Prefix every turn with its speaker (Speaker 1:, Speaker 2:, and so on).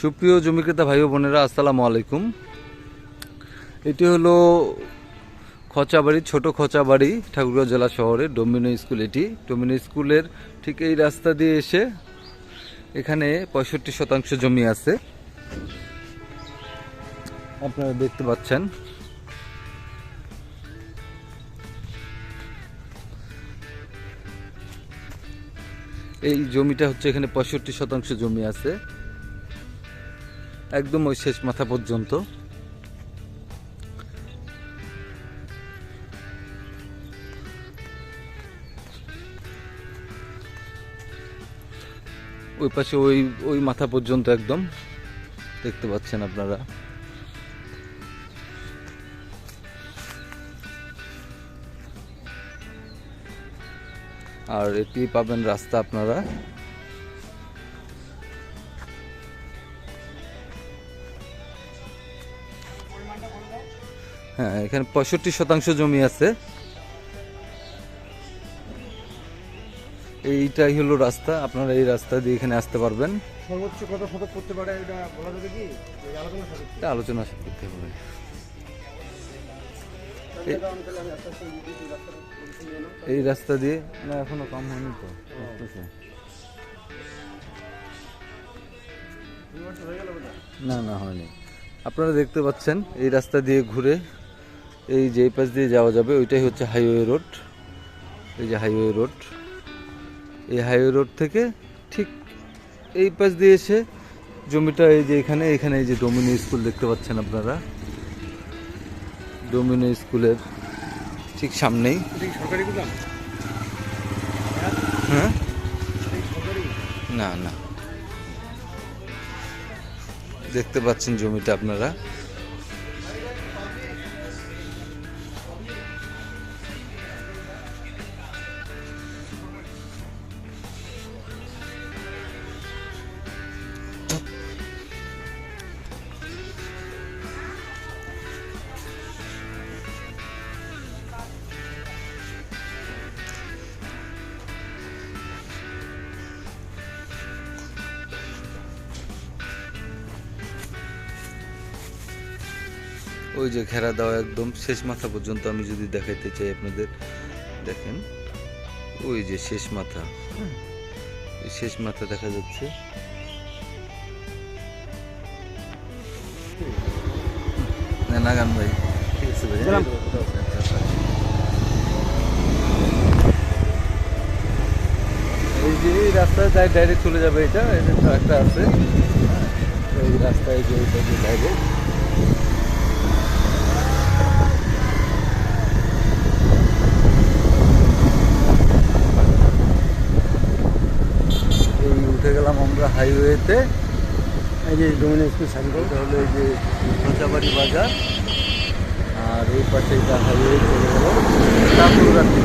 Speaker 1: সুপ্রিয় জমি ক্রেতা ভাই বোনেরা, আসসালামু আলাইকুম। এটি হলো খচাবাড়ি, ছোট খচাবাড়ি, ঠাকুরগাঁও জেলা শহরে ডোমিনো স্কুল। এটি ডোমিনো স্কুলের ঠিক এই রাস্তা দিয়ে এসে এখানে পঁয়ষট্টি শতাংশ জমি আছে। আপনারা দেখতে পাচ্ছেন। এই জমিটা হচ্ছে এখানে পঁয়ষট্টি শতাংশ জমি আছে। একদম ওই শেষ মাথা পর্যন্ত। ওই পাশে ওই ওই মাথা পর্যন্ত একদম। দেখতে পাচ্ছেন আপনারা। আর এটি পাবেন রাস্তা আপনারা। হ্যাঁ এখানে পঁয়ষট্টি শতাংশ জমি আছে। এইটাই হলো রাস্তা আপনারা এই রাস্তা দিয়ে এখানে আসতে পারবেন।
Speaker 2: সর্বোচ্চ কত শতক করতে পারে এটা বলা যাবে কি? আলোচনা
Speaker 1: এটা আলোচনা করতে হবে। এই রাস্তা দিয়ে না এখনও কম হয়নি তো। না না হয়নি। আপনারা দেখতে পাচ্ছেন এই রাস্তা দিয়ে ঘুরে এই যে পাশ দিয়ে যাওয়া যাবে ওইটাই হচ্ছে হাইওয়ে রোড এই যে হাইওয়ে রোড এই হাইওয়ে রোড থেকে ঠিক এই পাশ দিয়ে এসে জমিটা এই যে এখানে এখানে এই যে ডোমিনো স্কুল দেখতে পাচ্ছেন আপনারা। ডোমিনো স্কুলের ঠিক সামনেই। হ্যাঁ? না না। দেখতে পাচ্ছেন জমিটা আপনারা। ওই যে ঘেরা দেওয়া একদম শেষ মাথা পর্যন্ত আমি যদি দেখাইতে চাই আপনাদের দেখেন ওই যে শেষ মাথা শেষ মাথা দেখা যাচ্ছে। না নাগান ভাই। ঠিক আছে ভাই। এই যে এই রাস্তায় যাই ডাইরেক্ট চলে যাবে এটা এটা একটা আছে। এই রাস্তায় যে ওইটা যে ডাইরেক্ট আমরা হাইওয়েতে
Speaker 2: এই যে ডোমিনেশন সাইনবোর্ড
Speaker 1: হলো এই যে খোঁচাবাড়ি বাজার। আর এই পাশে এটা হাইওয়ে চলে গেল। তারপর রাত্রি।